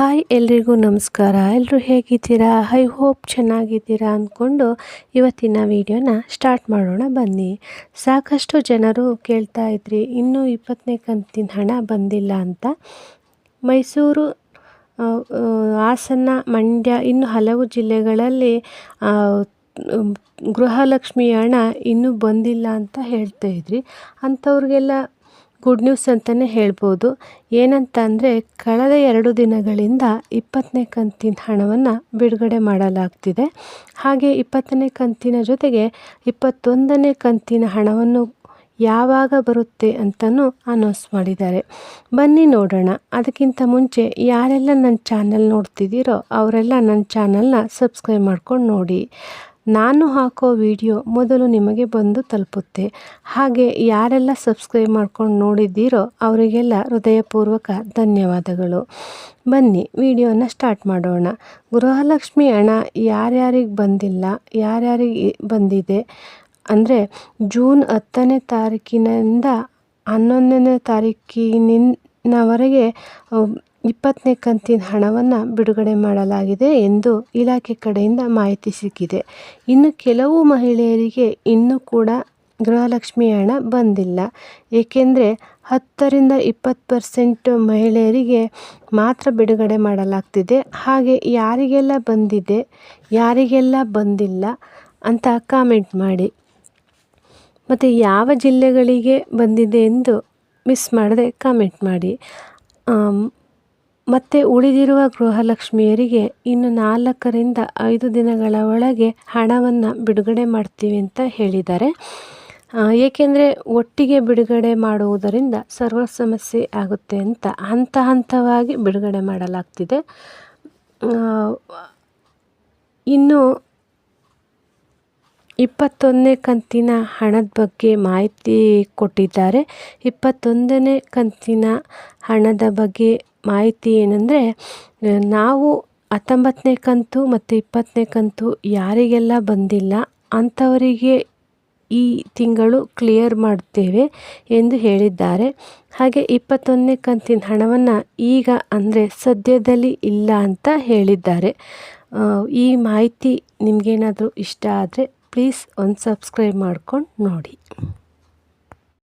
Hi, ಎಲ್ರಿಗೂ ನಮಸ್ಕಾರ. ಎಲ್ಲರೂ ಹೇಗಿದ್ದೀರಾ? ಹೈ ಹೋಪ್ ಚೆನ್ನಾಗಿದ್ದೀರಾ ಅಂದ್ಕೊಂಡು ಇವತ್ತಿನ ವಿಡಿಯೋನ ಸ್ಟಾರ್ಟ್ ಮಾಡೋಣ ಬನ್ನಿ. ಸಾಕಷ್ಟು ಜನರು ಕೇಳ್ತಾ ಇದ್ರಿ, ಇನ್ನೂ ಇಪ್ಪತ್ತನೇ ಕಂತಿನ ಹಣ ಬಂದಿಲ್ಲ ಅಂತ. ಮೈಸೂರು ಹಾಸನ, ಮಂಡ್ಯ, ಇನ್ನು ಹಲವು ಜಿಲ್ಲೆಗಳಲ್ಲಿ ಗೃಹಲಕ್ಷ್ಮಿ ಹಣ ಇನ್ನೂ ಬಂದಿಲ್ಲ ಅಂತ ಹೇಳ್ತಾ ಇದ್ರಿ. ಅಂಥವ್ರಿಗೆಲ್ಲ ಗುಡ್ ನ್ಯೂಸ್ ಅಂತಲೇ ಹೇಳ್ಬೋದು. ಏನಂತ ಅಂದರೆ ಕಳೆದ ಎರಡು ದಿನಗಳಿಂದ ಇಪ್ಪತ್ತನೇ ಕಂತಿನ ಹಣವನ್ನು ಬಿಡುಗಡೆ ಮಾಡಲಾಗ್ತಿದೆ. ಹಾಗೆ ಇಪ್ಪತ್ತನೇ ಕಂತಿನ ಜೊತೆಗೆ ಇಪ್ಪತ್ತೊಂದನೇ ಕಂತಿನ ಹಣವನ್ನು ಯಾವಾಗ ಬರುತ್ತೆ ಅಂತಲೂ ಅನೌನ್ಸ್ ಮಾಡಿದ್ದಾರೆ. ಬನ್ನಿ ನೋಡೋಣ. ಅದಕ್ಕಿಂತ ಮುಂಚೆ ಯಾರೆಲ್ಲ ನನ್ನ ಚಾನಲ್ ನೋಡ್ತಿದ್ದೀರೋ ಅವರೆಲ್ಲ ನನ್ನ ಚಾನಲ್ನ ಸಬ್ಸ್ಕ್ರೈಬ್ ಮಾಡ್ಕೊಂಡು ನೋಡಿ. ನಾನು ಹಾಕೋ ವಿಡಿಯೋ ಮೊದಲು ನಿಮಗೆ ಬಂದು ತಲುಪುತ್ತೆ. ಹಾಗೆ ಯಾರೆಲ್ಲ ಸಬ್ಸ್ಕ್ರೈಬ್ ಮಾಡ್ಕೊಂಡು ನೋಡಿದ್ದೀರೋ ಅವರಿಗೆಲ್ಲ ಹೃದಯಪೂರ್ವಕ ಧನ್ಯವಾದಗಳು. ಬನ್ನಿ, ವಿಡಿಯೋನ ಸ್ಟಾರ್ಟ್ ಮಾಡೋಣ. ಗೃಹಲಕ್ಷ್ಮಿ ಹಣ ಯಾರ್ಯಾರಿಗೆ ಬಂದಿಲ್ಲ, ಯಾರ್ಯಾರಿಗೆ ಬಂದಿದೆ? ಅಂದರೆ ಜೂನ್ ಹತ್ತನೇ ತಾರೀಕಿನಿಂದ ಹನ್ನೊಂದನೇ ತಾರೀಕಿನವರೆಗೆ ಇಪ್ಪತ್ತನೇ ಕಂತಿನ ಹಣವನ್ನು ಬಿಡುಗಡೆ ಮಾಡಲಾಗಿದೆ ಎಂದು ಇಲಾಖೆ ಕಡೆಯಿಂದ ಮಾಹಿತಿ ಸಿಕ್ಕಿದೆ. ಇನ್ನು ಕೆಲವು ಮಹಿಳೆಯರಿಗೆ ಇನ್ನೂ ಕೂಡ ಗೃಹಲಕ್ಷ್ಮಿ ಹಣ ಬಂದಿಲ್ಲ. ಏಕೆಂದರೆ ಹತ್ತರಿಂದ ಇಪ್ಪತ್ತು ಪರ್ಸೆಂಟ್ ಮಹಿಳೆಯರಿಗೆ ಮಾತ್ರ ಬಿಡುಗಡೆ ಮಾಡಲಾಗ್ತಿದೆ. ಹಾಗೆ ಯಾರಿಗೆಲ್ಲ ಬಂದಿದೆ, ಯಾರಿಗೆಲ್ಲ ಬಂದಿಲ್ಲ ಅಂತ ಕಾಮೆಂಟ್ ಮಾಡಿ. ಮತ್ತು ಯಾವ ಜಿಲ್ಲೆಗಳಿಗೆ ಬಂದಿದೆ ಎಂದು ಮಿಸ್ ಮಾಡದೆ ಕಾಮೆಂಟ್ ಮಾಡಿ. ಮತ್ತು ಉಳಿದಿರುವ ಗೃಹಲಕ್ಷ್ಮಿಯರಿಗೆ ಇನ್ನು ನಾಲ್ಕರಿಂದ ಐದು ದಿನಗಳ ಒಳಗೆ ಹಣವನ್ನು ಬಿಡುಗಡೆ ಮಾಡ್ತೀವಿ ಅಂತ ಹೇಳಿದ್ದಾರೆ. ಏಕೆಂದರೆ ಒಟ್ಟಿಗೆ ಬಿಡುಗಡೆ ಮಾಡುವುದರಿಂದ ಸರ್ವ ಸಮಸ್ಯೆ ಆಗುತ್ತೆ ಅಂತ ಹಂತ ಹಂತವಾಗಿ ಬಿಡುಗಡೆ ಮಾಡಲಾಗ್ತಿದೆ. ಇನ್ನು ಇಪ್ಪತ್ತೊಂದನೇ ಕಂತಿನ ಹಣದ ಬಗ್ಗೆ ಮಾಹಿತಿ ಕೊಟ್ಟಿದ್ದಾರೆ. ಇಪ್ಪತ್ತೊಂದನೇ ಕಂತಿನ ಹಣದ ಬಗ್ಗೆ ಮಾಹಿತಿ ಏನಂದರೆ ನಾವು ಹತ್ತೊಂಬತ್ತನೇ ಕಂತು ಮತ್ತು ಇಪ್ಪತ್ತನೇ ಕಂತು ಯಾರಿಗೆಲ್ಲ ಬಂದಿಲ್ಲ, ಅಂಥವರಿಗೆ ಈ ತಿಂಗಳು ಕ್ಲಿಯರ್ ಮಾಡ್ತೇವೆ ಎಂದು ಹೇಳಿದ್ದಾರೆ. ಹಾಗೆ ಇಪ್ಪತ್ತೊಂದನೇ ಕಂತಿನ ಹಣವನ್ನು ಈಗ ಅಂದರೆ ಸದ್ಯದಲ್ಲಿ ಇಲ್ಲ ಅಂತ ಹೇಳಿದ್ದಾರೆ. ಈ ಮಾಹಿತಿ ನಿಮಗೇನಾದರೂ ಇಷ್ಟ ಆದರೆ ಪ್ಲೀಸ್ ಒಂದು ಸಬ್ಸ್ಕ್ರೈಬ್ ಮಾಡ್ಕೊಂಡು ನೋಡಿ.